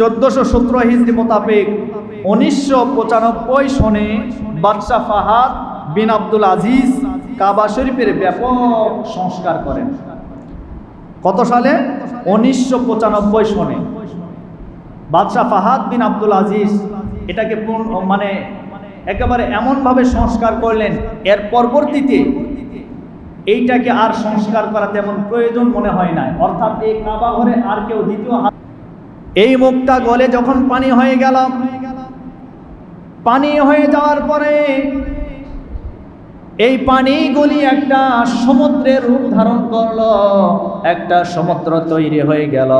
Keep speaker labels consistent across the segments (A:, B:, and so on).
A: চোদ্দশো সতেরো হিজড়ি মোতাবেক উনিশশো পঁচানব্বই সনে বাদশাহ ফাহাদ বিন আব্দুল আজিজ কাবা শরীফের ব্যাপক সংস্কার করেন। কত সালে? উনিশশো পঁচানব্বই সনে। বাদশাহ ফাহাদ বিন আব্দুল আজিজ এটাকে মানে একেবারে এমনভাবে সংস্কার করলেন, এর পরবর্তীতে এইটাকে আর সংস্কার করা তেমন প্রয়োজন মনে হয় না অর্থাৎ এই কাবা ঘরে আর কেউ দ্বিতীয় এই মুখটা গলে যখন পানি হয়ে গেল পানি হয়ে যাওয়ার পরে এই পানিগুলি একটা সমুদ্রের রূপ ধারণ করল, একটা সমুদ্র তৈরি হয়ে গেল।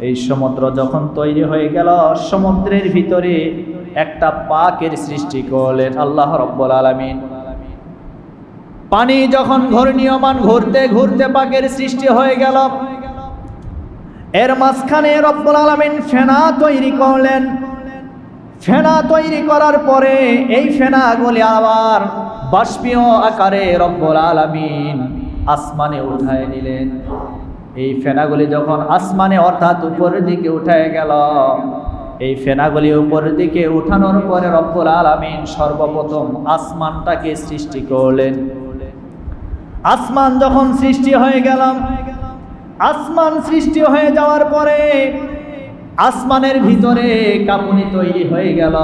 A: এই সমুদ্র যখন তৈরি হয়ে গেল, সমুদ্রের ভিতরে একটা পাকের সৃষ্টি করলেন আল্লাহ রব্বুল আলামিন। পানি যখন ঘূর্ণীয়মান ঘুরতে ঘুরতে পাকের সৃষ্টি হয়ে গেল এর মাঝখানে রব্বুল আলামিন ফেনা তৈরি করলেন। ফেনা তৈরি করার পরে এই ফেনাগুলি আবার বাষ্পীয় আকারে রব্বুল আলামিন আসমানে উঠায় নিলেন। এই ফেনাগুলি যখন আসমানে অর্থাৎ উপরের দিকে উঠায় গেল, এই ফেনাগুলি উপরের দিকে উঠানোর পরে রব্বুল আলামিন সর্বপ্রথম আসমানটাকে সৃষ্টি করলেন। আসমান যখন সৃষ্টি হয়ে গেলাম আসমান সৃষ্টি হয়ে যাওয়ার পরে আসমানের ভিতরে কাঁপুনি তৈরি হয়ে গেল।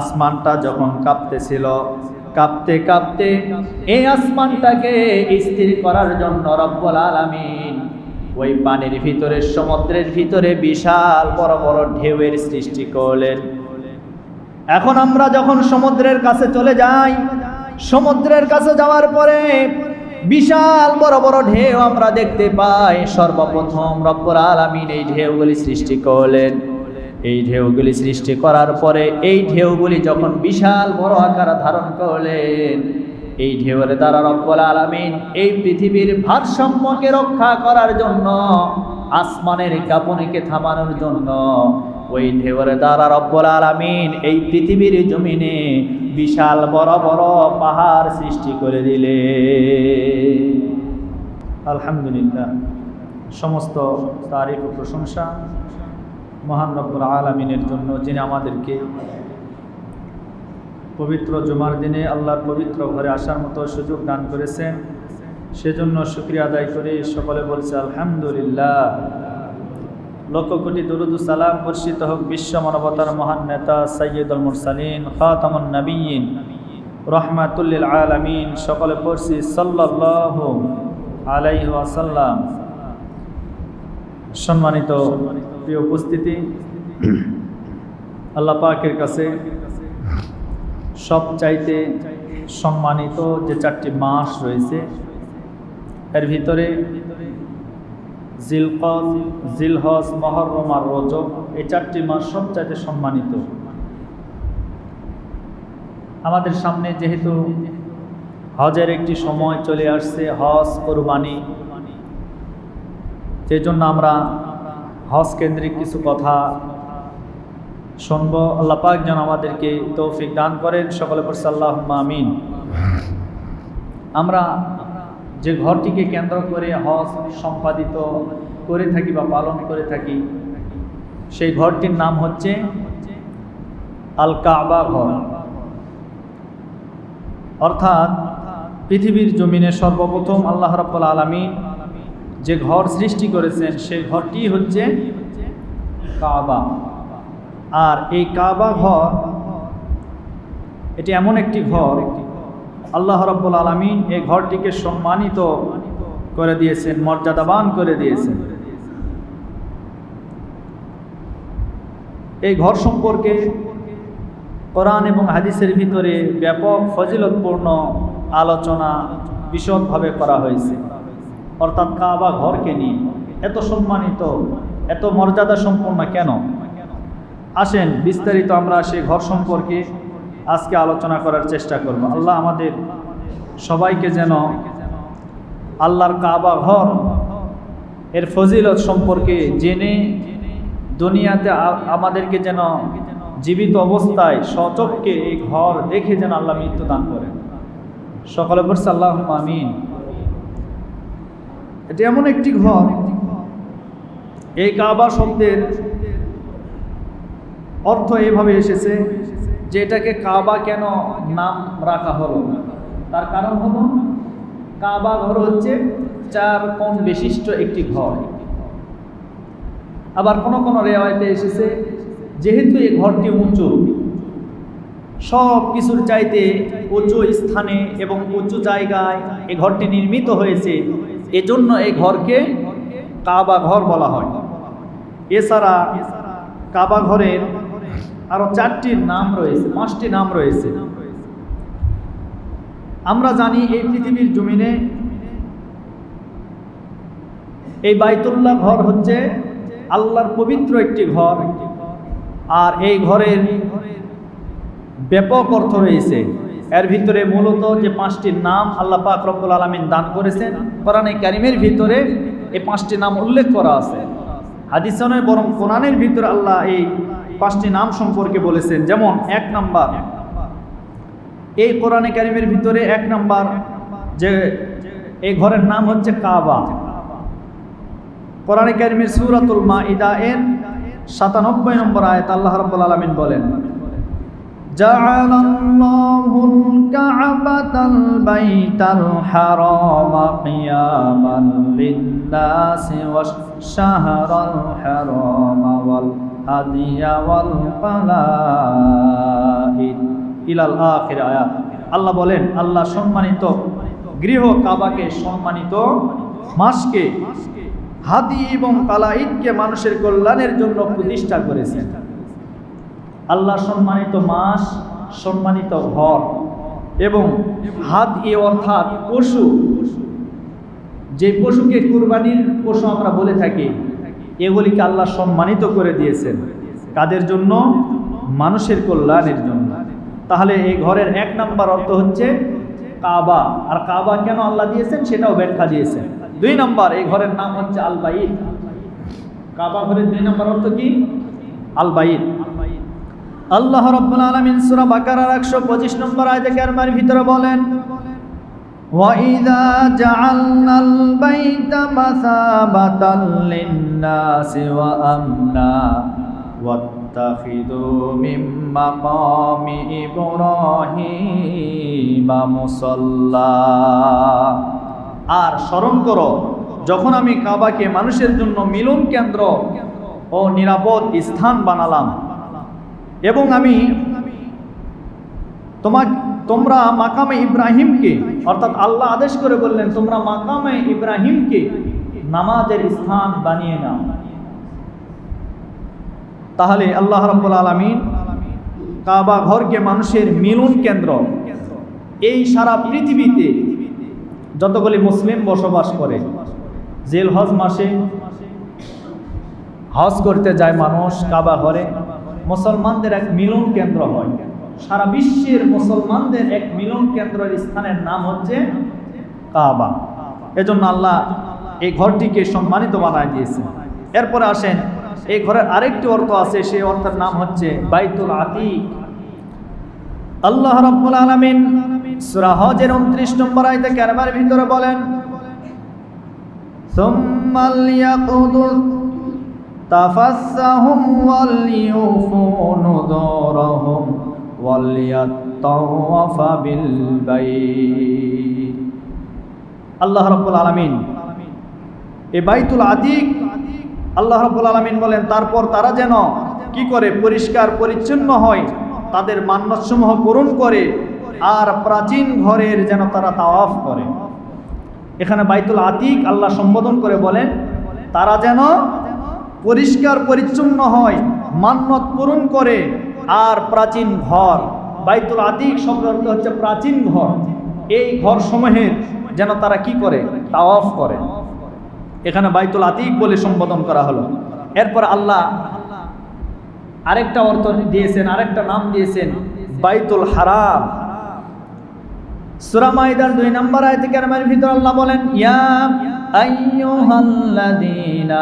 A: আসমানটা যখন কাঁপতেছিল, কাঁপতে কাঁপতে এই আসমানটাকে স্থির করার জন্য রব্বুল আলামিন ওই পানির ভিতরে, সমুদ্রের ভিতরে বিশাল বড় বড় ঢেউয়ের সৃষ্টি করলেন। এখন আমরা যখন সমুদ্রের কাছে চলে যাই, সমুদ্রের কাছে যাওয়ার পরে বিশাল বড় বড় ঢেউ আমরা দেখতে পাই। সর্বপ্রথম রব্বুল আলামিন এই ঢেউগুলি সৃষ্টি করলেন। এই ঢেউগুলি সৃষ্টি করার পরে এই ঢেউগুলি যখন বিশাল বড় আকার ধারণ করলেন, এই ঢেউয়ের দ্বারা রব্বুল আলামিন এই পৃথিবীর ভারসাম্যকে রক্ষা করার জন্য, আসমানের কাঁপনিকে থামানোর জন্য, ওই ঢেউয়ের দ্বারা রব্বুল আলামিন এই পৃথিবীর জমিনে বিশাল বড় বড় পাহাড় সৃষ্টি করে দিলে। আলহামদুলিল্লাহ, সমস্ত তারিফ ও প্রশংসা মহান রব্বুল আলমিনের জন্য, যিনি আমাদেরকে পবিত্র জুমার দিনে আল্লাহর পবিত্র ঘরে আসার মতো সুযোগ দান করেছেন। সেজন্য শুক্রিয়া আদায় করে সকলে বলছে, আলহামদুলিল্লাহ। লক্ষ কোটি দরুদ সালাম বর্ষিত হোক বিশ্ব মানবতার মহান নেতা সৈয়দুল মুরসালিন, খাতামুন নবীন রহমাতুল্লিল আলামিন। সকলে পড়ছি সাল্লাল্লাহু আলাইহি ওয়াসাল্লাম। সম্মানিত প্রিয় উপস্থিতি, আল্লাহ পাকের কাছে সব চাইতে সম্মানিত যে চারটি মাস রয়েছে, এর ভিতরে মহরম আর রজব এই চারটি মাস সবচাইতে সম্মানিত। আমাদের সামনে যেহেতু হজের একটি সময় চলে আসছে, হজ কোরবানি সেই জন্য আমরা হজ কেন্দ্রিক কিছু কথা শুনব। আল্লাহ পাক যেন আমাদেরকে তৌফিক দান করেন। সকলে পড়ছে আল্লাহ আমিন। আমরা যে ঘরটিকে কেন্দ্র করে হজ সম্পাদিত করে থাকি বা পালন করে থাকি, সেই ঘরটির নাম হচ্ছে আল কাবা ঘর। অর্থাৎ পৃথিবীর জমিনে সর্বপ্রথম আল্লাহ রাব্বুল আলামিন যে ঘর সৃষ্টি করেছেন, সেই ঘরটি হচ্ছে কাবা। আর এই কাবা ঘর, এটি এমন একটি ঘর আল্লাহ রাব্বুল আলামিন এই ঘরটিকে সম্মানিত করে দিয়েছেন, মর্যাদাবান করে দিয়েছেন। এই ঘর সম্পর্কে কোরআন এবং হাদিসের ভিতরে ব্যাপক ফজিলতপূর্ণ আলোচনা বিশদভাবে করা হয়েছে। অর্থাৎ কাবা ঘরকে নিয়ে এত সম্মানিত, এত মর্যাদা সম্পন্ন কেন? আসেন বিস্তারিত আমরা সেই ঘর সম্পর্কে আজকে আলোচনা করার চেষ্টা করব। আল্লাহ আমাদের সবাইকে যেন আল্লাহর কাবা ঘর এর ফজিলত সম্পর্কে জেনে দুনিয়াতে আমাদেরকে যেন জীবিত অবস্থায় সচককে এই ঘর দেখে যেন আল্লাহ মৃত্যু দান করেন। সকলে বলছে আল্লাহ আমিন। এটি এমন একটি ঘর। এই কাবা শব্দের অর্থ এইভাবে এসেছে যে এটাকে কাবা কেন নাম রাখা হলো তার কারণ হলো, কাবা ঘর হচ্ছে চার কোণ বিশিষ্ট একটি ঘর। আবার কোন কোনো রেওয়ায়তে এসেছে, যেহেতু এই ঘরটি উঁচু সব কিছুর চাইতে উঁচু স্থানে এবং উঁচু জায়গায় এ ঘরটি নির্মিত হয়েছে, এজন্য এই ঘরকে কাবা ঘর বলা হয়। এছাড়া কাবা ঘরের আরও চারটি নাম রয়েছে, পাঁচটি নাম রয়েছে। আমরা জানি এই পৃথিবীর জমিনে এই বাইতুল্লাহ ঘর হচ্ছে আল্লাহর পবিত্র একটি ঘর, আর এই ঘরের ব্যাপক অর্থ রয়েছে। এর ভিতরে মূলত যে পাঁচটি নাম আল্লাহ পাক রব্বুল আলমিন দান করেছেন, কোরআনে কারিমের ভিতরে এই পাঁচটি নাম উল্লেখ করা আছে। হাদিসনের বরং কোরআনের ভিতরে আল্লাহ এই পাঁচটি নাম সম্পর্কে বলেছেন যেমন এক নাম্বার এই কোরআনে কারিমের ভিতরে এক নাম্বার যে এই ঘরের নাম হচ্ছে কাবা কোরআনে কারিমের সুরাতুল মা ইদা এর সাতানব্বই নম্বর আয়াত আল্লাহ রাব্বুল আলামিন বলেন جعل الله الكعبة البيت الحرام قياما للناس والشهر الحرام ইলাল আয়াত। আল্লাহ বলেন, আল্লাহ সম্মানিত গৃহ কাবাকে সম্মানিত মাসকে, হাদি এবং কালাইদকে মানুষের কল্যাণের জন্য প্রতিষ্ঠা করেছেন। আল্লাহ সম্মানিত মাস, সম্মানিত ঘর এবং হাত এ অর্থাৎ পশু। যে পশুকে কুরবানির পশু আমরা বলে থাকি এগুলিকে আল্লাহ সম্মানিত করে দিয়েছেন। কাদের জন্য? মানুষের কল্যাণের জন্য। তাহলে এই ঘরের এক নাম্বার অর্থ হচ্ছে কাবা। আর কাবা কেন আল্লাহ দিয়েছেন? সেটাও ব্যাখ্যা দিয়েছেন। দুই নাম্বার, এই ঘরের নাম হচ্ছে আলবাইদ কাবা ঘরের দুই নাম্বার অর্থ কি? আলবাইদ আল্লাহ রব্বুল আলামিন সূরা বাকারার 125 নম্বর আয়াতে কারিমার ভিতরে বলেন وَإِذَا جَعَلْنَا الْبَيْتَ مَثَابَةً لِلنَّاسِ وَأَمْنًا وَاتَّخِذُوا مِن مَّقَامِ إِبْرَاهِيمَ مُصَلًّى আর স্মরণ করো যখন আমি কাবাকে মানুষের জন্য মিলন কেন্দ্র ও নিরাপদ স্থান বানালাম এবং আমি তোমাক তোমরা মাকামে ইব্রাহিমকে, অর্থাৎ আল্লাহ আদেশ করে বললেন, তোমরা মাকামে ইব্রাহিমকে নামাজের স্থান বানিয়ে নাও। তাহলে আল্লাহ রব্বুল আলমিন কাবা ঘরকে মানুষের মিলন কেন্দ্র। এই সারা পৃথিবীতে যতগুলি মুসলিম বসবাস করে জেল হজ মাসে হজ করতে যায় মানুষ কাবা ঘরে, মুসলমানদের এক মিলন কেন্দ্র হয়। সারা বিশ্বের মুসলমানদের এক মিলন কেন্দ্রের স্থানের নাম হচ্ছে কাবা। এজন্য আল্লাহ এই ঘরটিকে সম্মানিত বানায় দিয়েছে এরপরে আসেন, এই ঘরের আরেকটি অর্থ আছে, সেই অর্থের নাম হচ্ছে বাইতুল আতিক। আল্লাহ রাব্বুল আলামিন সূরা হজের 29 নম্বর আয়াতে কারিমার ভিতরে বলেন তাফাসসাহুম ওয়াল ইউফু নুযুরহুম আল্লাহ রাব্বুল আলামিন এই বাইতুল আদিক আল্লাহ রাব্বুল আলামিন বলেন, তারপর তারা যেন কি করে পরিষ্কার, পরিচ্ছন্ন হয়, তাদের মান্যসমূহ পূরণ করে, আর প্রাচীন ঘরের যেন তারা তাওয়াফ করে। এখানে বাইতুল আতিক আল্লাহ সম্বোধন করে বলেন, তারা যেন পরিষ্কার, পরিচ্ছন্ন হয়, মান্যত পূরণ করে আর প্রাচীন ঘর, বাইতুল আদিক অর্থ হচ্ছে প্রাচীন ঘর। এই ঘর সমূহের যেন তারা কি করে? তা তাওয়াফ করে। এখানে বাইতুল আতিক বলে সম্বোধন করা হলো। এরপর আল্লাহ আরেকটা অর্থ দিয়েছেন, আরেকটা নাম দিয়েছেন, বাইতুল হারাম। সূরা মাইদার দুই নম্বর আয়াতে কারিমার ভিতর আল্লাহ বলেন, ইয়া আইয়ুহাল্লাযীনা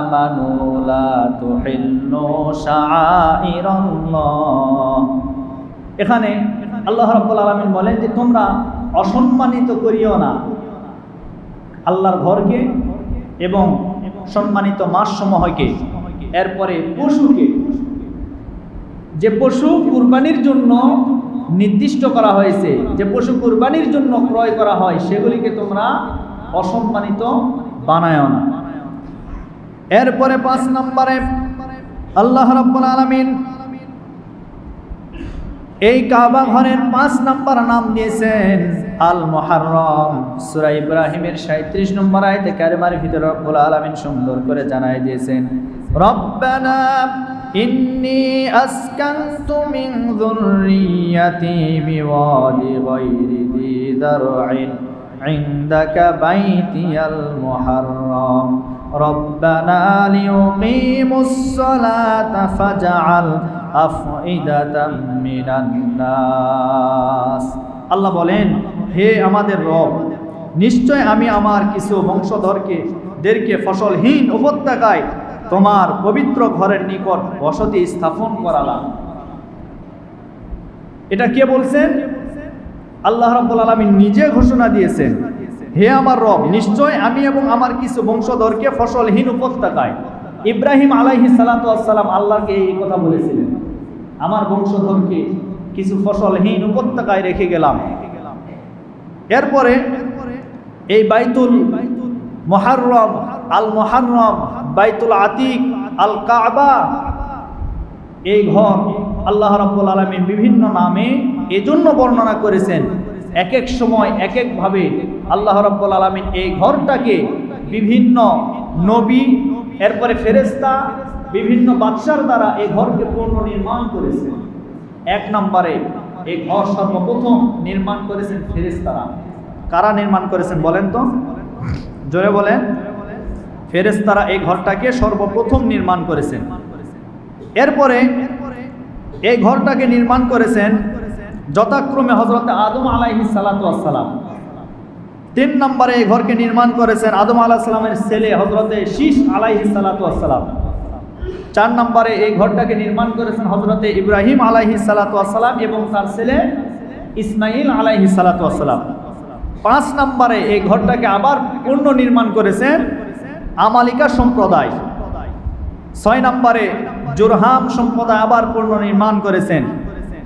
A: আমানু লা তুহিল্লু শাআইরাল্লাহ। এখানে আল্লাহ রাব্বুল আলামিন বলেন যে, তোমরা অসম্মানিত করিও না। আল্লাহর ঘরকে এবং সম্মানিত মাস সমূহকে এরপরে পশুকে। যে পশু কুরবানির জন্য নির্দিষ্ট করা হয়েছে যে পশু কুরবানির জন্য ক্রয় করা হয়, সেগুলিকে তোমরা অসম্মানিত বানায় না। এরপরে পাঁচ নম্বরে আল্লাহ রাব্বুল আলামিন এই কাবা ঘরের পাঁচ নম্বর নাম দিয়েছেন আল মুহাররম সূরা ইব্রাহিমের 37 নম্বর আয়াতে কারিমার ভিতরে রব্বুল আলামিন সুন্দর করে জানাই দিয়েছেন, রব্বানা ইন্নী আসকানতু মিন যুররিয়াতি বিওয়াদি গায়রি দি দার'ইন عندك بيتي المحرم ربنا ليقيموا الصلاة فاجعل أفئدة من الناس আল্লাহ বলেন হে আমাদের রব নিশ্চয় আমি আমার কিছু বংশধরকে দেরকে ফসলহীন উপত্যকায় তোমার পবিত্র ঘরের নিকট বসতি স্থাপন করালাম। এটা কে বলছেন? আল্লাহ রাব্বুল আলামিন নিজে ঘোষণা দিয়েছেন, হে আমার রব, নিশ্চয় আমি এবং আমার কিছু বংশধরকে ফসলহীন উপত্যকায়। ইব্রাহিম আলাইহি সালাতু আসসালাম আল্লাহকে এই কথা বলেছিলেন, আমার বংশধরকে কিছু ফসলহীন উপত্যকায় রেখে গেলাম। এরপরে এই বাইতুল মহারম, আল মহারম বাইতুল আতিক, আল কাবা। এই ঘর আল্লাহ রাব্বুল আলামিন বিভিন্ন নামে এজন্য বর্ণনা করেছেন। এক এক সময় এক একভাবে আল্লাহ রাব্বুল আলামিন এই ঘরটাকে বিভিন্ন নবী, এরপরে ফেরেশতা, বিভিন্ন বাদশার দ্বারা এই ঘরকে পুনর্নির্মাণ করেছেন। এক নম্বরে এই ঘর সর্বপ্রথম নির্মাণ করেছেন ফেরেশতারা। কারা নির্মাণ করেছেন বলেন তো? জোরে বলেন। ফেরেশতারা এই ঘরটাকে সর্বপ্রথম নির্মাণ করেছেন। এরপরে এই ঘরটাকে নির্মাণ করেছেন যথাক্রমে হজরত আদম আলাইহি সালাম। তিন নম্বরে এই ঘরকে নির্মাণ করেছেন আদম আলাহ সালামের ছেলে হজরতে শীষ আলাইহি সালাম। চার নম্বরে এই ঘরটাকে নির্মাণ করেছেন হজরতে ইব্রাহিম আলাইহি সালাম এবং তার ছেলে ইসমাইল আলাইহি সালাম। পাঁচ নম্বরে এই ঘরটাকে আবার পূর্ণ নির্মাণ করেছেন আমালিকা সম্প্রদায়। ছয় নম্বরে জোরহাম সম্প্রদায় আবার পূর্ণ নির্মাণ করেছেন।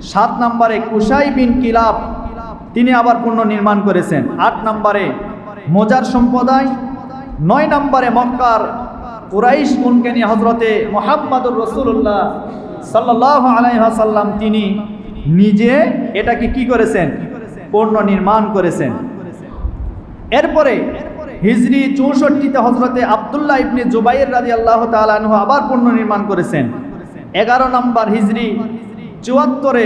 A: সাত নম্বরে কুসাই বিন কিলাব, তিনি আবার পূর্ণ নির্মাণ করেছেন। আট নম্বরে মোজার সম্প্রদায়, নয় নম্বরে মক্কার কুরাইশ গুনকেনি হজরতে মোহাম্মদুর রসুল্লাহ সাল্লাহ আলাইহাসাল্লাম তিনি নিজে এটাকে কি করেছেন? পূর্ণ নির্মাণ করেছেন। এরপরে হিজরি চৌষট্টিতে হজরতে আবদুল্লাহ ইবনে জুবাইর রাজি আল্লাহ তালু আবার পূর্ণ নির্মাণ করেছেন। এগারো নম্বর হিজরি চুয়াত্তরে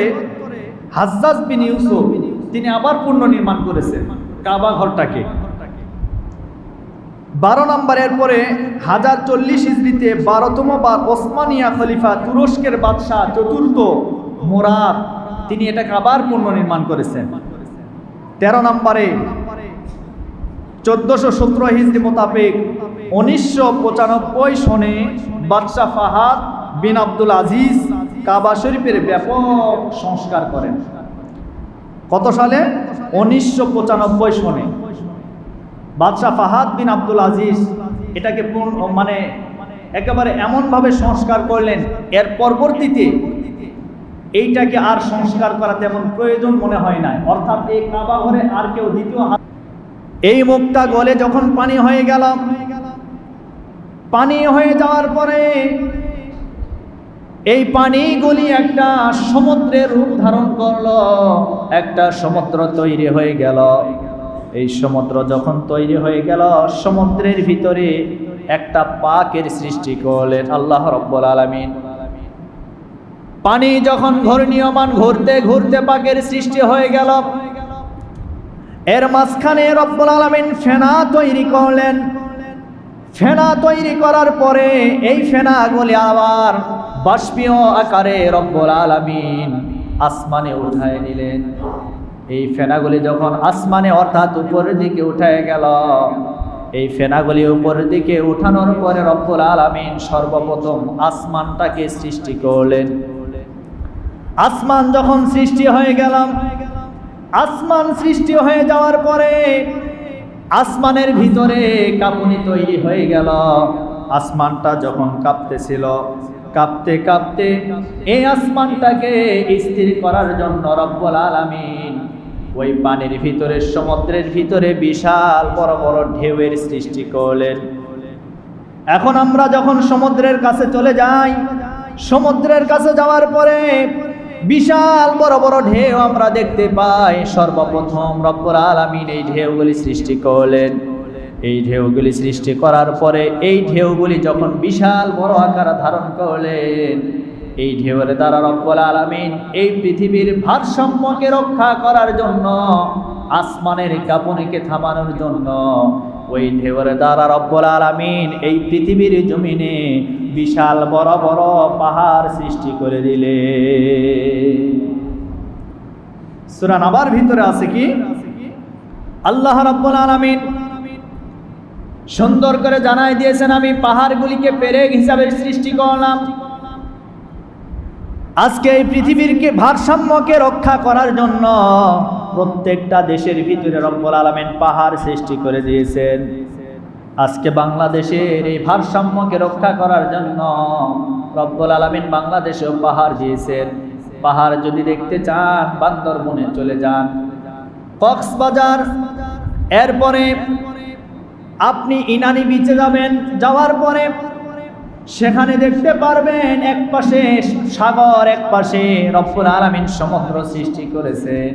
A: হাজ্জাজ বিন ইউসুফ, তিনি আবার নির্মাণ করেছেন কাবা ঘরটাকে। বারো নম্বরের পরে হাজার চল্লিশ হিজড়িতে বারোতম বার ওসমানিয়া খলিফা তুরস্কের বাদশাহ চতুর্থ মোরাদ, তিনি এটাকে আবার পূর্ণ নির্মাণ করেছেন। তেরো নম্বরে চোদ্দশো সতেরো হিজড়ি মোতাবেক উনিশশো পঁচানব্বই সনে বাদশাহ ফাহাদ বিন আব্দুল আজিজ কাবা শরীফের ব্যাপক সংস্কার করেন। কত সালে? উনিশশো পঁচানব্বই সনে। বাদশাহ ফাহাদ বিন আব্দুল আজিজ এটাকে মানে একেবারে এমনভাবে সংস্কার করলেন, এর পরবর্তীতে এইটাকে আর সংস্কার করা তেমন প্রয়োজন মনে হয় না অর্থাৎ এই কাবা ঘরে আর কেউ দ্বিতীয় এই মুখটা গলে যখন পানি হয়ে গেল, পানি হয়ে যাওয়ার পরে এই পানিগুলি একটা সমুদ্রের রূপ ধারণ করল, একটা সমুদ্র তৈরি হয়ে গেল। এই সমুদ্র যখন তৈরি হয়ে গেল, সমুদ্রের ভিতরে একটা পাকের সৃষ্টি করলেন আল্লাহ রব্বুল আলমিন। পানি যখন ঘূর্ণীয়মান ঘুরতে ঘুরতে পাকের সৃষ্টি হয়ে গেল এর মাঝখানে রব্বুল আলমিন ফেনা তৈরি করলেন। ফেনা তৈরি করার পরে এই ফেনাগুলি আবার বাষ্পীয় আকারে রব্বুল আলমিন আসমানে উঠায় নিলেন। এই ফেনাগুলি যখন আসমানে অর্থাৎ উপরের দিকে উঠায় গেল, এই ফেনাগুলি উপরের দিকে উঠানোর পরে রব্বুল আলমিন সর্বপ্রথম আসমানটাকে সৃষ্টি করলেন। আসমান যখন সৃষ্টি হয়ে গেলাম আসমান সৃষ্টি হয়ে যাওয়ার পরে আসমানের ভিতরে কাঁপুনি তৈরি হয়ে গেল। আসমানটা যখন কাঁপতেছিল, কাঁপতে কাঁপতে এই আসমানটাকে স্থির করার জন্য রব্বুল আলামিন ওই পানির ভিতরে, সমুদ্রের ভিতরে বিশাল বড় বড় ঢেউয়ের সৃষ্টি করলেন। এখন আমরা যখন সমুদ্রের কাছে চলে যাই, সমুদ্রের কাছে যাওয়ার পরে বিশাল বড় বড় ঢেউ আমরা দেখতে পাই। সর্বপ্রথম রব্বুল আলামিন এই ঢেউগুলি সৃষ্টি করলেন। এই ঢেউগুলি সৃষ্টি করার পরে এই ঢেউগুলি যখন বিশাল বড় আকার ধারণ করলেন, এই ঢেউয়ের দ্বারা রব্বুল আলামিন এই পৃথিবীর ভারসাম্যকে রক্ষা করার জন্য, আসমানের কাঁপুনিকে থামানোর জন্য ওই ঢেউয়ের দ্বারা রব্বুল আলামিন এই পৃথিবীর জমিনে বিশাল বড় বড় পাহাড় সৃষ্টি করে দিলে। সূরা নাবার ভিতরে আছে কি? আল্লাহ রাব্বুল আলামিন সুন্দর করে জানাই দিয়েছেন, আমি পাহাড়গুলিকে পেরেক হিসাবে সৃষ্টি করলাম। আজকে এই পৃথিবীরকে ভারসাম্যকে রক্ষা করার জন্য প্রত্যেকটা দেশের ভিতরে রব্বুল আলামিন পাহাড় সৃষ্টি করে দিয়েছেন। আজকে বাংলাদেশের এই ভারসাম্যকে রক্ষা করার জন্য রব্বুল আলামিন বাংলাদেশেও পাহাড় দিয়েছেন। পাহাড় যদি দেখতে চান, বান্দরবনে চলে যান। কক্সবাজার এরপরে আপনি ইনানি বিচে যাবেন, যাওয়ার পরে সেখানে দেখতে পারবেন এক পাশে সাগর, এক পাশে রব্বুল আলামিন সমুদ্র সৃষ্টি করেছেন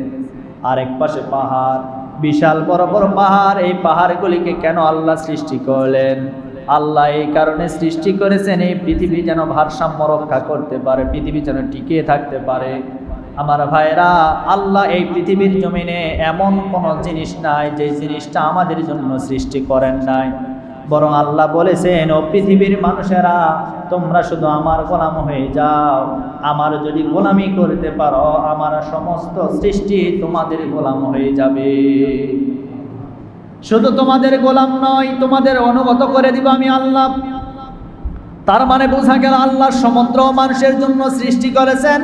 A: আর এক পাশে পাহাড়। বিশাল বড় বড় পাহাড়, এই পাহাড়গুলিকে কেন আল্লাহ সৃষ্টি করলেন? আল্লাহ এই কারণে সৃষ্টি করেছেন, এই পৃথিবী যেন ভারসাম্য রক্ষা করতে পারে, পৃথিবী যেন টিকে থাকতে পারে। আমার ভাইরা আল্লাহ এই পৃথিবীর জমিনে এমন কোনো জিনিস নাই, যে জিনিসটা আমাদের জন্য সৃষ্টি করেন নাই। বরং আল্লাহ বলেছেন, ও পৃথিবীর মানুষেরা, তোমরা শুধু আমার গোলাম হয়ে যাও। আমার যদি গোলামি করতে পারো, আমার সমস্ত সৃষ্টি তোমাদের গোলাম হয়ে যাবে। শুধু তোমাদের গোলাম নয়, তোমাদের অনুগত করে দিব আমি আল্লাহ। তার মানে বোঝা গেল আল্লাহ সমুদ্র মানুষের জন্য সৃষ্টি করেছেন,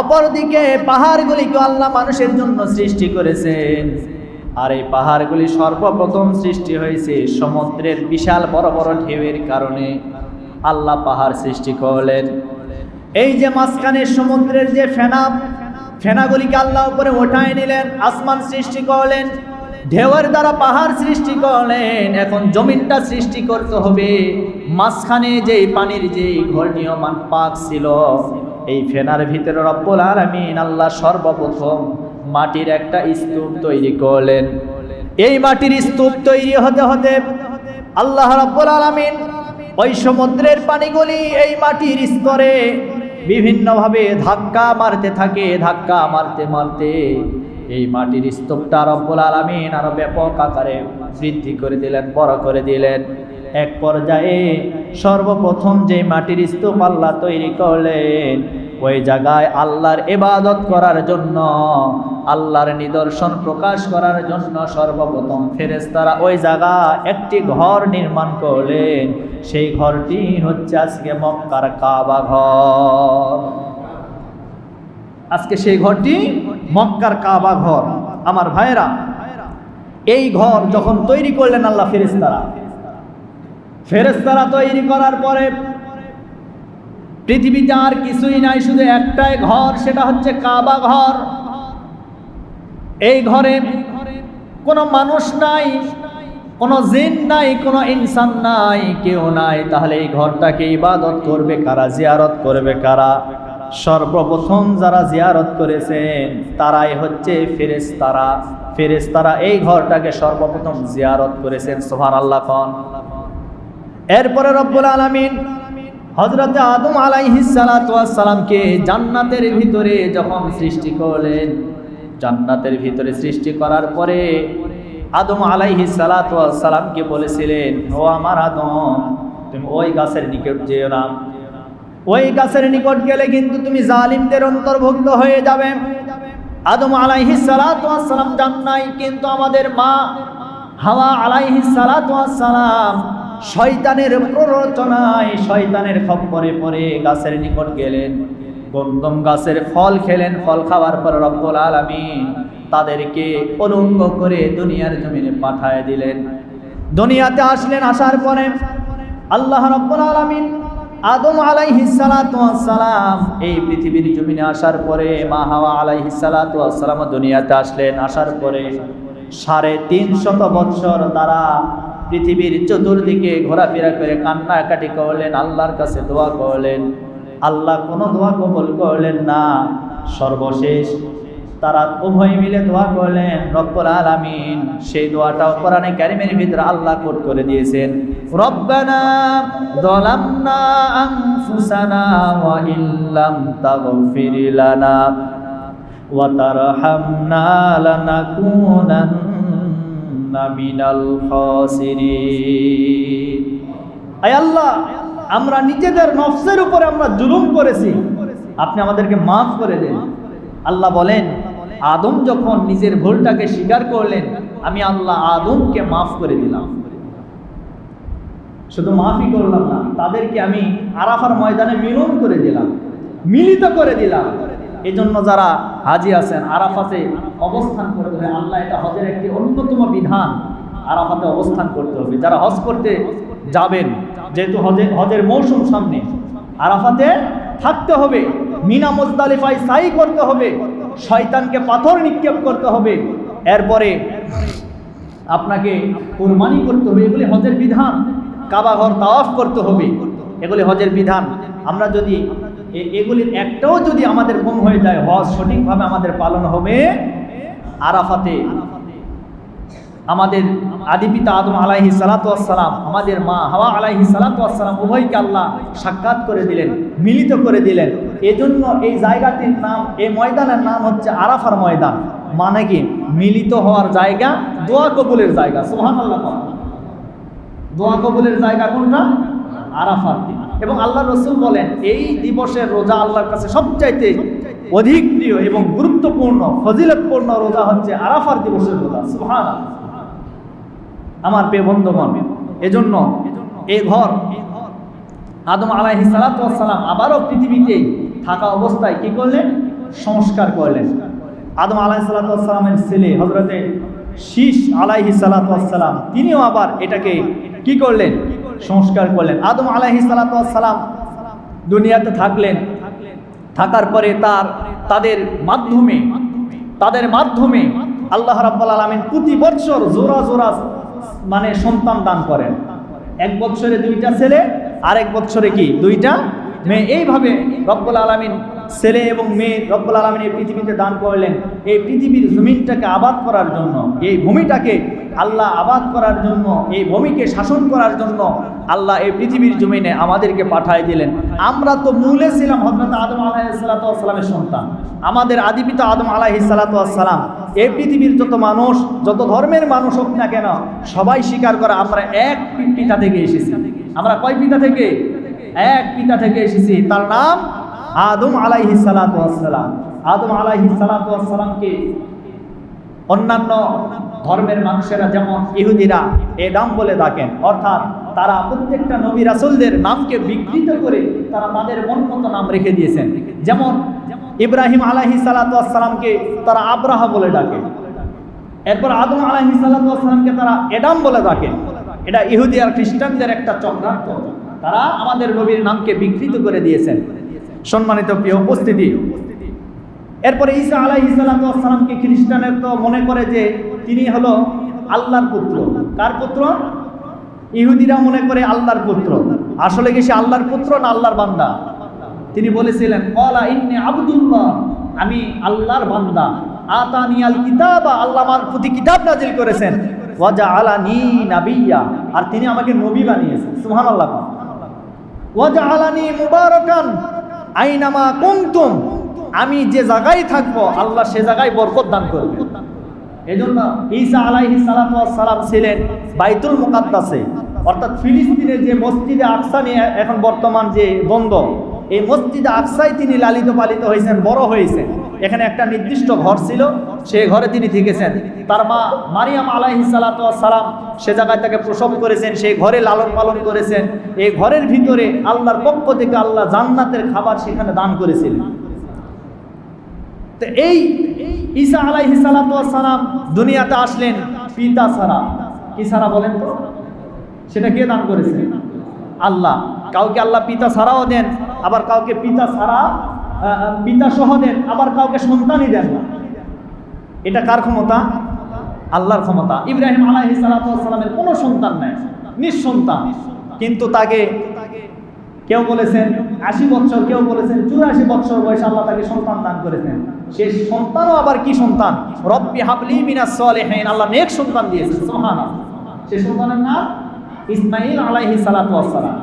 A: অপরদিকে পাহাড়গুলিকে আল্লাহ মানুষের জন্য সৃষ্টি করেছেন। আর এই পাহাড়গুলি সর্বপ্রথম সৃষ্টি হয়েছে সমুদ্রের বিশাল বড় বড় ঢেউয়ের কারণে। আল্লাহ পাহাড় সৃষ্টি করলেন। এই যে মাঝখানে সমুদ্রের যে ফেনা, ফেনাগুলিকে আল্লাহ উপরে ওঠায় নিলেন, আসমান সৃষ্টি করলেন, ঢেউয়ের দ্বারা পাহাড় সৃষ্টি করলেন, এখন জমিনটা সৃষ্টি করতে হবে। মাঝখানে যে পানির যে ঘূর্ণীয়মান পাক ছিল, এই ফেনার ভিতরে রব্বুল আলামিন আল্লাহ সর্বপ্রথম মাটির একটা স্তূপ তৈরি করলেন। এই মাটির স্তূপ তৈরি হতে হতে আল্লাহ রাব্বুল আলামিন ওই সমুদ্রের পানিগুলি এই মাটির স্তরে বিভিন্নভাবে ধাক্কা মারতে থাকে, ধাক্কা মারতে মারতে এই মাটির স্তূপটা রব্বুল আলমিন আরও ব্যাপক আকারে বৃদ্ধি করে দিলেন, বড় করে দিলেন। এক পর্যায়ে সর্বপ্রথম যে মাটির স্তূপ আল্লাহ তৈরি করলেন ওই জায়গায় আল্লাহর ইবাদত করার জন্য, আল্লাহর নিদর্শন প্রকাশ করার জন্য সর্বপ্রথম ফেরেশতারা ওই জায়গা একটি ঘর নির্মাণ করলেন। সেই ঘরটি হচ্ছে আজকে মক্কার কাবা ঘর। আজকে সেই ঘরটি মক্কার কাবা ঘর। আমার ভাইরা এই ঘর যখন তৈরি করলেন আল্লাহ ফেরেশতারা ফেরেশতারা তৈরি করার পরে পৃথিবীতে আর কিছুই নাই, শুধু একটাই ঘর, সেটা হচ্ছে কাবা ঘর। এই ঘরে কোনো মানুষ নাই, কোনো জিন নাই, কোনো ইনসান নাই, কেউ নাই। তাহলে এই ঘরটাকে ইবাদত করবে কারা, জিয়ারত করবে কারা? সর্বপ্রথম যারা জিয়ারত করেছেন, তারাই হচ্ছে ফেরেশতারা। ফেরেশতারা এই ঘরটাকে সর্বপ্রথম জিয়ারত করেছেন সোহান আল্লাহ খান এরপরে রব্বুল আলামিন হজরতে আদম আলাইহিসালামকে জান্নাতের ভিতরে যখন সৃষ্টি করলেন, জান্নাতের ভিতরে সৃষ্টি করার পরে আদম আলাইহি সালামকে বলেছিলেন, ও আমার আদম, তুমি ওই গাছের নিকট যেও না। ওই গাছের নিকট গেলে কিন্তু তুমি জালিমদের অন্তর্ভুক্ত হয়ে যাবে। আদম আলাইহি সালাম জান নাই, কিন্তু আমাদের মা হাওয়া আলাইহি সালাম শয়তানের প্ররোচনায় শয়তানের খপ্পরে পরে গাছের নিকট গেলেন। গন্দম গাছের ফল খেলেন, ফল খাওয়ার পর রব্বুল আলামিন তাদেরকে অলঙ্গ করে দুনিয়ার জমিনে পাঠায় দিলেন। দুনিয়াতে আসলেন, আসার পরে আল্লাহ রব্বুল আলামিন আদম আলাইহিসালাম এই পৃথিবীর জমিনে আসার পরে, মা হাওয়া আলাইহিসালাম দুনিয়াতে আসলেন। আসার পরে সাড়ে তিন শত বৎসর তারা পৃথিবীর চতুর্দিকে ঘোরাফেরা করে কান্নাকাটি করলেন, আল্লাহর কাছে দোয়া করলেন। আল্লাহ কোনো দোয়া কবল করলেন না। সর্বশেষ তারা উভয় মিলে দোয়া করলেন, রব্বুল আলামিন। সেই দোয়াটাও কোরআনে কারিমের ভিতরে আল্লাহ কোট করে দিয়েছেন। রব্বানা যালামনা আনফুসানা ওয়া ইল্লাম তাগফির লানা ওয়া তারহামনা লানাকুনান্না আমরা নিজেদের নফসের উপরে আমরা জুলুম করেছি। আপনি আমাদেরকে মাফ করে দেন। আল্লাহ বলেন, আদম যখন নিজের ভুলটাকে স্বীকার করলেন, আমি আল্লাহ আদমকে মাফ করে দিলাম। শুধু মাফই করলাম না, তাদেরকে আমি আরাফার ময়দানে মিলন করে দিলাম, মিলিত করে দিলাম। এই জন্য যারা হাজি আছেন, আরাফাতে অবস্থান করতে হবে। আল্লাহ এটা হজের একটি অন্যতম বিধান। আরাফাতে অবস্থান করতে হবে। যারা হজ করতে যাবেন, যেহেতু হজের হজের মৌসুম সামনে, আরাফাতে থাকতে হবে। মিনা মুজদালিফায় সাই করতে হবে। শয়তানকে পাথর নিক্ষেপ করতে হবে। এরপরে আপনাকে কোরবানি করতে হবে। এগুলি হজের বিধান। কাবা ঘর তাওয়াফ করতে হবে। এগুলি হজের বিধান। আমরা যদি এগুলির একটাও যদি আমাদের কম হয়ে যায়, হজ সঠিকভাবে আমাদের পালন হবে আরাফাতে। আমাদের আদিপিতা আদম আলাইহি সালাতাম আমাদের মা হাওয়া আলাইহি সালাতাম উভয়কে আল্লাহ সাক্ষাৎ করে দিলেন, মিলিত করে দিলেন। এজন্য এই জায়গাটির নাম এই ময়দানের নাম হচ্ছে আরাফার ময়দান। মানে কি? মিলিত হওয়ার জায়গা, দোয়া কবুলের জায়গা। সোহান আল্লাহ দোয়া কবুলের জায়গা কোনটা? আরাফার দিন। এবং আল্লাহ রসুল বলেন, এই দিবসের রোজা আল্লাহর কাছে সবচাইতে অধিক প্রিয় এবং গুরুত্বপূর্ণ, ফজিলতপূর্ণ রোজা হচ্ছে আরাফার দিবসের রোজা। সুহান আমার প্রিয় বন্ধুগণ, এজন্য এই ঘর আদম আলাইহি সালাম আবারও পৃথিবীতে থাকা অবস্থায় কি করলেন? সংস্কার করলেন। আদম আলাহি সালাতামের ছেলে হজরতে শীষ আলাইহি সালাতাম তিনিও আবার এটাকে কি করলেন? সংস্কার করলেন। আদম আলাইহি সালাতাম দুনিয়াতে থাকলেন। থাকার পরে তার, তাদের মাধ্যমে তাদের মাধ্যমে আল্লাহ রাব্বাল আলামিন প্রতি বছর জোড়া জোড়া মানে সন্তান দান করেন। এক বছরে দুইটা ছেলে, আরেক বছরে কি? দুইটা মেয়ে। এইভাবে রব্বুল আলামিন ছেলে এবং মেয়ে রব্বুল আলামিন এই পৃথিবীতে দান করলেন। এই পৃথিবীর জমিনটাকে আবাদ করার জন্য, এই ভূমিটাকে আল্লাহ আবাদ করার জন্য, এই ভূমিকে শাসন করার জন্য আল্লাহ এই পৃথিবীর জমিনে আমাদেরকে পাঠায় দিলেন। আমরা তো মূলে ছিলাম হজরত আদম আলাহিসাল্লামের সন্তান। আমাদের আদিপিতা আদম আলাহিসাল্লাম এই পৃথিবীর যত মানুষ, যত ধর্মের মানুষ হোক না কেন, সবাই স্বীকার করে আমরা এক পিতা থেকে এসেছি। আমরা কয় পিতা থেকে? এক পিতা থেকে এসেছি। তার নাম আদম আলাইহি সালাতাম আদম আলাইহি সালাতামকে অন্যান্য ধর্মের মানুষেরা যেমন ইহুদিরা এ নাম বলে ডাকেন, অর্থাৎ তারা প্রত্যেকটা নবী রাসুলদের নামকে বিকৃত করে তারা তাদের মন মতো নাম রেখে দিয়েছেন। যেমন ইব্রাহিম আলাহি সালাতামকে তারা আব্রাহা বলে ডাকে। এরপর আদম আলাহি সালাতামকে তারা এডাম বলে ডাকেন এটা ইহুদি আর খ্রিস্টানদের একটা চক্রান্ত। তারা আমাদের নবীর নামকে বিকৃত করে দিয়েছেন। সম্মানিত প্রিয় উপস্থিতি। এরপরে ঈসা আলাহ ইসালামকে খ্রিস্টানের তো মনে করে যে তিনি হলো আল্লাহর পুত্র। কার পুত্র? ইহুদিরা মনে করে আল্লাহর পুত্র। আসলে কি সে আল্লাহর পুত্র না আল্লাহর বান্দা? তিনি বলেছিলেন, কলা ইন্নে আবদুল্লাহ, আমি আল্লাহর বান্দা। আতানি আল কিতাব, আল্লাহ আমার প্রতি কিতাব নাজিল করেছেন। ওয়াজা আলানি নাবিয়া। আর তিনি আমাকে নবী বানিয়েছেন। সুহান আল্লাহ ওয়াজা আলানি মুবারকান আইনামা কুমতুম আমি যে জায়গায় থাকব, আল্লাহ সে জায়গায় বরকত দান করবে। এজন্য জন্য ঈসা আলাইহি সালাম ছিলেন বাইতুল মুকাদ্দাসে। অর্থাৎ ফিলিস্তিনের যে মসজিদে আকসা নিয়ে এখন বর্তমান যে দ্বন্দ্ব, এই মসজিদে আকসায় তিনি লালিত পালিত হয়েছেন, বড় হয়েছেন। এখানে একটা নির্দিষ্ট ঘর ছিল সেই ঘরে তিনি থেকেছেন। তার মা মারিয়াম আলাইহি সালাম সে জায়গায় তাকে প্রসব করেছেন সেই ঘরে লালন পালন করেছেন। এই ঘরের ভিতরে আল্লাহর পক্ষ থেকে আল্লাহ জান্নাতের খাবার সেখানে দান করেছিলেন। তো এই ঈসা আলাইহি সালাম দুনিয়াতে আসলেন পিতা ছাড়া। কি ছাড়া বলেন তো? সেটা কে দান করেছে? আল্লাহ। কাউকে আল্লাহ পিতা ছাড়াও দেন আবার কাউকে পিতা আহ, পিতা সহ দেন, আবার কাউকে সন্তানই দেন না। এটা কার ক্ষমতা? আল্লাহর ক্ষমতা। ইব্রাহিম আলাইহি সালামের কোনো সন্তান নাই, নিঃসন্তান। কিন্তু তাকে কেউ বলেছেন, আশি বছর কেউ বলেছেন, চুরাশি বছর বয়সে আল্লাহ তাকে সন্তান দান করেছেন। সে সন্তানও আবার কি সন্তান? রব্বি হাবলি মিনাস সালিহিন, আল্লাহ নেক সন্তান দিয়েছেন, সুবহানাল্লাহ। সে সন্তানের নাম ইসমাইল আলাইহি সালাতু ওয়াসসালাম।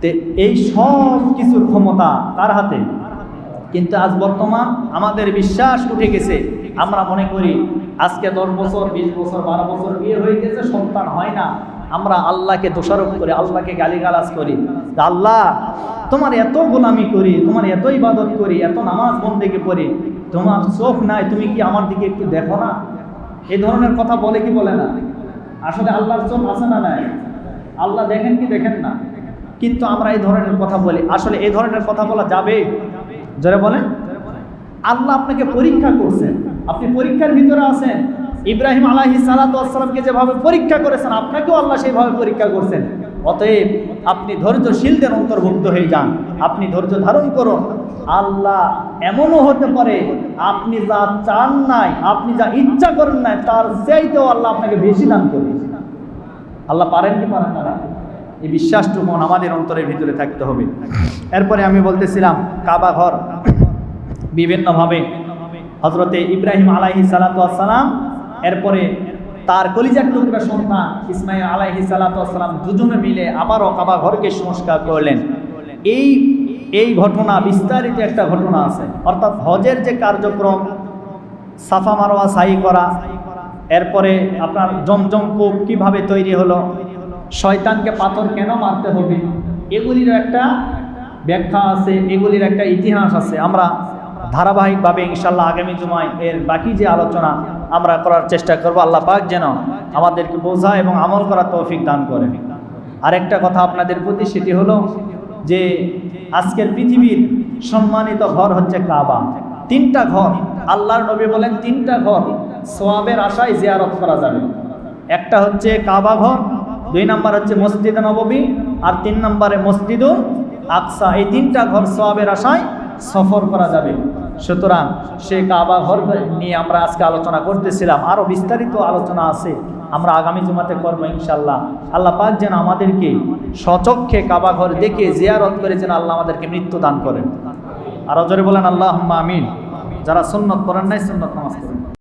A: তে এই সব কিছুর ক্ষমতা কার হাতে? কিন্তু আজ বর্তমান আমাদের বিশ্বাস উঠে গেছে। আমরা মনে করি, আজকে দশ বছর, বিশ বছর, বারো বছর বিয়ে হয়ে গেছে, সন্তান হয় না। আমরা আল্লাহকে দোষারোপ করি, আল্লাহকে গালিগালাজ করি। আল্লাহ, তোমার এত গোলামি করি, তোমার এত ইবাদত করি, এত নামাজ বন্দেকে পড়ি তোমার চোখ নাই, তুমি কি আমার দিকে একটু দেখো না? এই ধরনের কথা বলে কি বলে না? আসলে আল্লাহর চোখ আছে না নাই? আল্লাহ দেখেন কি দেখেন না? কিন্তু আমরা এই ধরনের কথা বলি। আসলে এই ধরনের কথা বলা যাবে? যারা বলেন আল্লাহ আপনাকে পরীক্ষা করছেন। আপনি পরীক্ষার ভিতরে আছেন। ইব্রাহিম আলাহি সালাতামকে যেভাবে পরীক্ষা করেছেন, আপনাকেও আল্লাহ সেইভাবে পরীক্ষা করছেন। অতএব আপনি ধৈর্যশীলদের অন্তর্ভুক্ত হয়ে যান। আপনি ধৈর্য ধারণ করুন। আল্লাহ এমনও হতে পারে, আপনি যা চান নাই, আপনি যা ইচ্ছা করেন নাই, তার চাইতেও আল্লাহ আপনাকে বেশি দান করবে। আল্লাহ পারেন কি পারেন না? এই বিশ্বাসটুকু আমাদের অন্তরের ভিতরে থাকতে হবে। এরপরে আমি বলতেছিলাম, কাবা ঘর। বিভিন্নভাবে হজরতে ইব্রাহিম আলাইহি সালাতাম এরপরে তার কলিজার টুকরা সন্তান ইসমাইল আলাইহি সালাতাম দুজনে মিলে আবারও কাবা ঘরকে সংস্কার করলেন। এই এই ঘটনা, বিস্তারিত একটা ঘটনা আছে। অর্থাৎ হজের যে কার্যক্রম, সাফা মারোয়া সাই করা, এরপরে আপনার জমজম কূপ কীভাবে তৈরি হলো শয়তানকে পাথর কেন মারতে হবে? এগুলির একটা ব্যাখ্যা আছে, এগুলির একটা ইতিহাস আছে। আমরা ধারাবাহিকভাবে ইনশাল্লাহ আগামী জুমায় এর বাকি যে আলোচনা আমরা করার চেষ্টা করব, আল্লাহ পাক যেন আমাদেরকে বোঝা এবং আমল করার তৌফিক দান করে। আরেকটা কথা আপনাদের প্রতি, সেটি হলো যে আজকের পৃথিবীর সম্মানিত ঘর হচ্ছে কাবা। তিনটা ঘর, আল্লাহর নবী বলেন তিনটা ঘর সোয়াবের আশায় জিয়ারত করা যাবে। একটা হচ্ছে কাবা ঘর দুই নাম্বার হচ্ছে মসজিদ নববী, আর তিন নম্বরে মসজিদুল আকসা। এই তিনটা ঘর সোয়াবের আশায় সফর করা যাবে। সুতরাং সে কাবা ঘর নিয়ে আমরা আজকে আলোচনা করতেছিলাম। আরও বিস্তারিত আলোচনা আছে, আমরা আগামী জুমাতে করব ইনশাল্লাহ আল্লাহ পাক যেন আমাদেরকে সচক্ষে কাবা ঘর দেখে জিয়ারত করে যেন আল্লাহ আমাদেরকে মৃত্যু দান করেন। আরও জোরে বলেন আল্লাহ আমিন। যারা সুন্নত করেন নাই, সুন্নত নামাজ করেন